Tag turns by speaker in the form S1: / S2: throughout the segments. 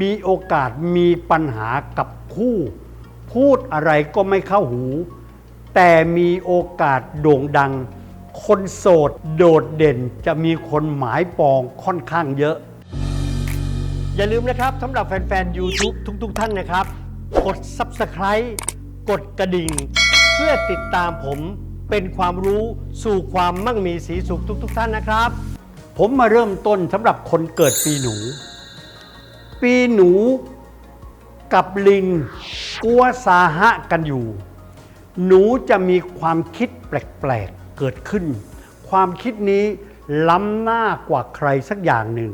S1: มีโอกาสมีปัญหากับคู่ พูดอะไรก็ไม่เข้าหู แต่มีโอกาสโด่งดัง คนโสดโดดเด่นจะมีคนหมายปองค่อนข้างเยอะ อย่าลืมนะครับสำหรับแฟนๆ YouTube ทุกๆ ท่านนะครับ กด Subscribe กดกระดิ่ง เพื่อติดตามผมเป็นความรู้สู่ความมั่งมีสีสุขทุก ๆ ท่านนะครับ ผมมาเริ่มต้นสำหรับคนเกิดปีหนู ปีหนูกับลิงกัวสาหะกันอยู่ หนูจะมีความคิดแปลกๆเกิดขึ้น ความคิดนี้ล้ำหน้ากว่าใครสักอย่างหนึ่ง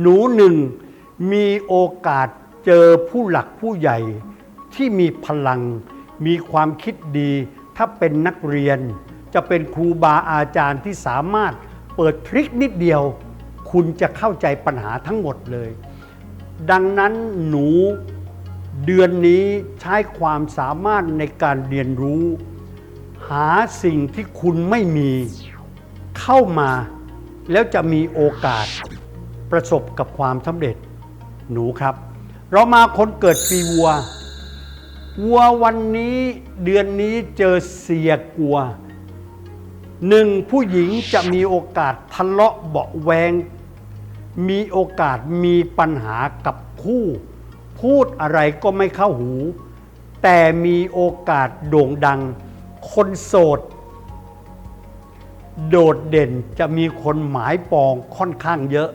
S1: หนูหนึ่งมีโอกาสเจอผู้หลักผู้ใหญ่ที่มีพลัง มีความคิดดี ถ้าเป็นนักเรียน จะเป็นครูบาอาจารย์ที่สามารถเปิดทริคนิดเดียว คุณจะเข้าใจปัญหาทั้งหมดเลย ดังนั้นหนูเดือนนี้ใช้ความสามารถในการเรียนรู้ หาสิ่งที่คุณไม่มีเข้ามา แล้วจะมีโอกาสประสบกับความสำเร็จหนูครับ เรามาคนเกิดปีวัว วัววันนี้เดือนนี้เจอเสียกลัวหนึ่งผู้หญิงจะมีโอกาสทะเลาะเบาแวง มีโอกาสมีปัญหากับคู่ พูดอะไรก็ไม่เข้าหู แต่มีโอกาสโด่งดัง คนโสด โดดเด่นจะมีคนหมายปองค่อนข้างเยอะ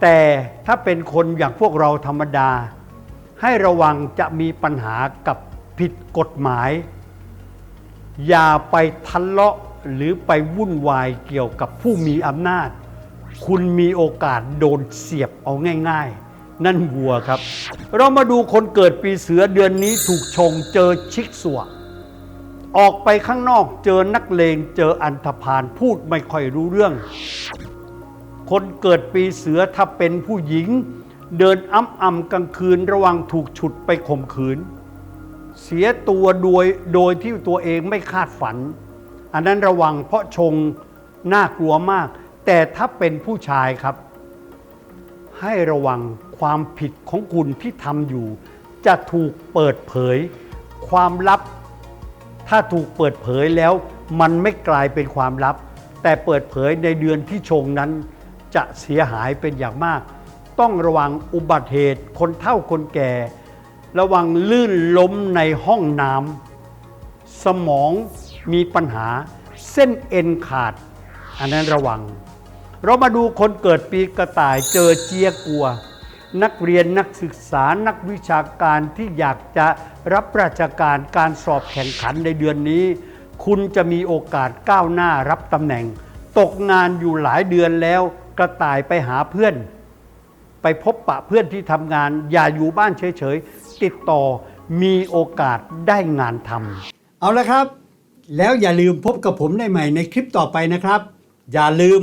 S1: แต่ถ้าเป็นคนอย่างพวกเราธรรมดา ให้ระวังจะมีปัญหากับผิดกฎหมาย อย่าไปทะเลาะหรือไปวุ่นวายเกี่ยวกับผู้มีอำนาจ คุณมีโอกาสโดนเสียบเอาง่าย ๆ นั่นวัวครับ เรามาดูคนเกิดปีเสือเดือนนี้ถูกชงเจอชิกสัวออกไปข้างนอกเจอนักเลงเจออันธพาลพูดไม่ค่อยรู้เรื่อง คนเกิดปีเสือถ้าเป็นผู้หญิง เดินอ้ำอ่ำกลางคืนระวังถูกฉุดไปข่มขืน เสียตัวโดยโดยที่ตัวเองไม่คาดฝัน อันนั้นระวังเพราะชงน่ากลัวมาก แต่ถ้าเป็นผู้ชายครับ ให้ระวังความผิดของคุณที่ทำอยู่ จะถูกเปิดเผย ความลับ ถ้าถูกเปิดเผยแล้ว มันไม่กลายเป็นความลับ แต่เปิดเผยในเดือนที่ชงนั้น จะเสียหายเป็นอย่างมาก ต้องระวังอุบัติเหตุคนเฒ่าคนแก่ ระวังลื่นล้มในห้องน้ำสมองมีปัญหาเส้นเอ็นขาด อันนั้นระวัง เรามาดูคนเกิดปีกระต่ายเจอเจียกัว นักเรียนนักศึกษานักวิชาการที่อยากจะรับราชการการสอบแข่งขันในเดือนนี้ คุณจะมีโอกาสก้าวหน้ารับตำแหน่ง ตกงานอยู่หลายเดือนแล้วกระต่ายไปหาเพื่อน ไปพบปะเพื่อนที่ทำงาน อย่าอยู่บ้านเฉยๆ ติดต่อมีโอกาสได้งานทำเอาละครับ แล้วอย่าลืมพบกับผมได้ใหม่ในคลิปต่อไปนะครับ อย่าลืม